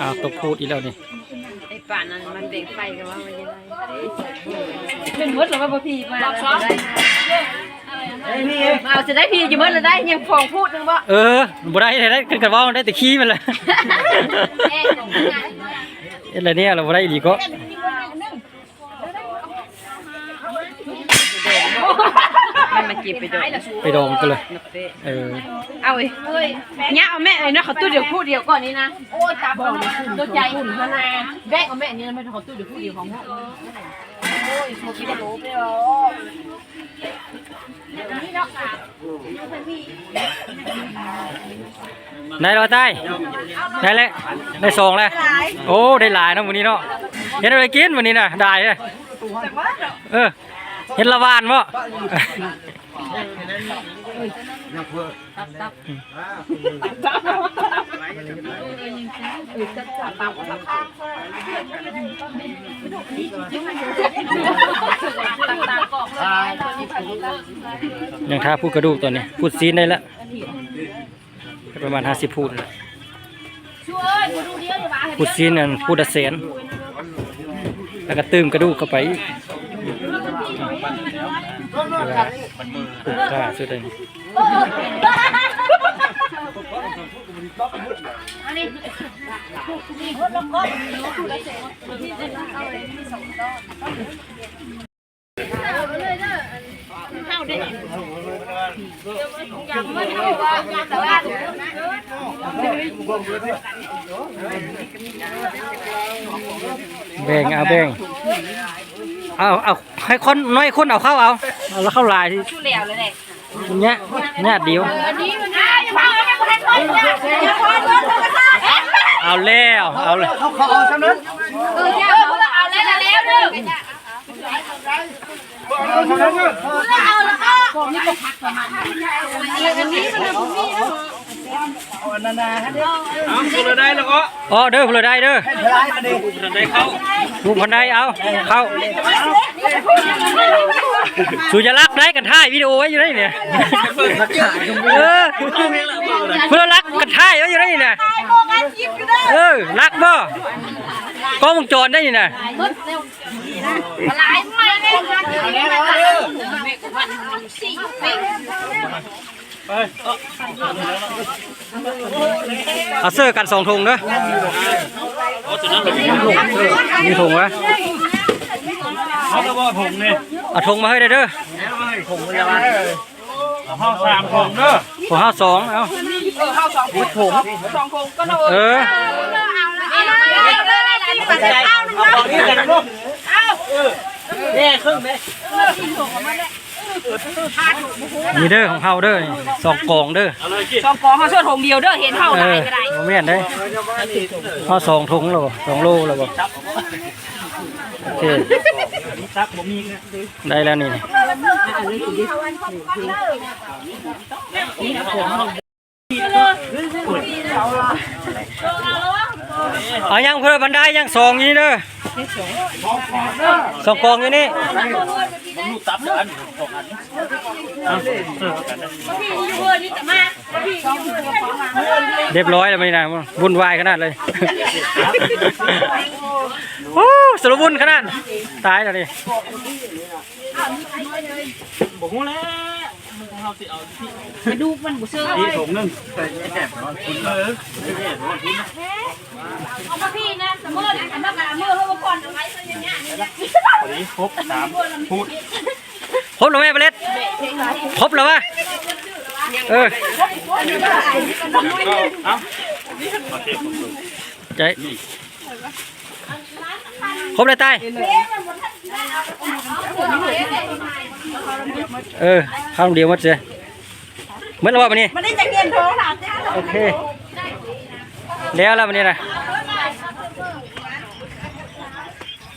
อ้าวตกพูดอีกแล้วนี่ไอ้ป่านนั้นมันเบ่งไฟกันว่ามันยังไงเป็นมดหรือว่าบ่พี่มาบอกซ้อมเอาจะได้พี่อยู่เมื่อไรได้ยังฟองพูดนึงบ่เออบ่ได้ได้กันกันเว่าได้แต่ขี้มันแหละแอบส่งงานเอ็ดอะไรเนี่ยเราบ่ได้อีหลีก็ มันมาจีบไปโดนไปดองกันเลย เออ เอาเฮ้ยเนี่ยเอาแม่เอ้ยนะเขาตู้เดียวพูดเดียวก่อนนี้นะ โอ้ยตาบอกตัวใจหุ่นพนาแบกเอาแม่นี่ไม่เขาตู้เดียวพูดเดียวของพ่อโอ้ยโมกิได้รู้ไปหรอได้แล้วใต้ได้แล้วได้สองแล้วโอ้ได้หลายเนาะวันนี้เนาะเห็นอะไรกินวันนี้น่ะได้เลยเออเห็นละวานบ่ ยังท่าพูดกระดูกตัวนี้พูดซีนได้ล้วประมาณห้าสิบพูดแล้วพูดซีนนั่นพูดอะเสนแล้วก็ตืมกระดูกเข้าไป อีกปลูกกล้าสุดเลยนี่แบ่งเอาแบ่งเอาเอาให้คนน้อยคนเอาเข้าเอา แล้วเข้าลายที่ตู้เหลวเลยแหละเนี้ยเนี้ยเดียวอันนี้มันน่าจะมาไม่ได้คนเนี่ยอย่าพอรถธรรมชาติเอาแล้วเอาเลยเออเนี่ยเอาละเอาแล้วแล้วเด้อเอาแล้วก็ของนี่ก็พักประมาณอันนี้มัน ผมมีแล้วอ๋อเด้อพลได้เด้อลูกพันได้เอาเข้าสุจรักได้กันท่ายวิดีโอไว้อยู่ได้เนี่ยเออพลรักกันท่ายไว้อยู่ได้เนี่ยเออรักบ่กล้องวงจรได้นี่นะ หลายไม่ได้สี่เอาเสื้อกันสองถุงเด้อมีถุงวะเขาก็บอกผมนี่เอาถุงมาให้ได้เด้อห้องสามผมเด้อของห้าสองเอาเข้าสองคนสองคนก็โดนเออเอาละเอาละเอาละปัจจัยเอาหนึ่งเอาของนี่กันลูกแน่ครึ่งไหมนี่เด้อของเฮาเด้อนี่สองกล่องเด้อเอาเลยกินสองกองเขาช่วยถงเดียวเด้อเห็นเท่าเอได้อก็ได้บ่แม่นได้เฮาสองถุงแล้วบ่สองโลแล้วบ่โอเคซักผมมีนะได้แล้วนี่เอายังเพื่อบันไดยังสองอยู่นี่เด้อ สองกองอยู่นี่ลูกตับอันสองอันเอาเสิร์ฟกันนะพี่อยู่เบอร์นี้อยู่เรียบร้อยแล้วไม่นะวุ่นวายขนาดเลยโอ้สรุปวุ่นขนาดตายแล้วนี่บอกงูแล้ว เราสิเอาที่กระดูกมันบุเชื่อนี่ถุงนึงใส่แอบนอนคุณเออแอบนอนคุณเอามาพี่นะเสมอนะมากระมือเขาก่อนเอาไว้อย่างเงี้ยวันนี้ครบสามพูดครบแล้วไหมเปเล็ดครบแล้ววะเออเอาโอเคใจครบเลยตาย เออ ข้าวเดียวหมดเสียเหมือนแล้วว่าวันนี้มันได้จะเงินโทรศัพท์จ้าโอเค แล้วแล้ววันนี้นะ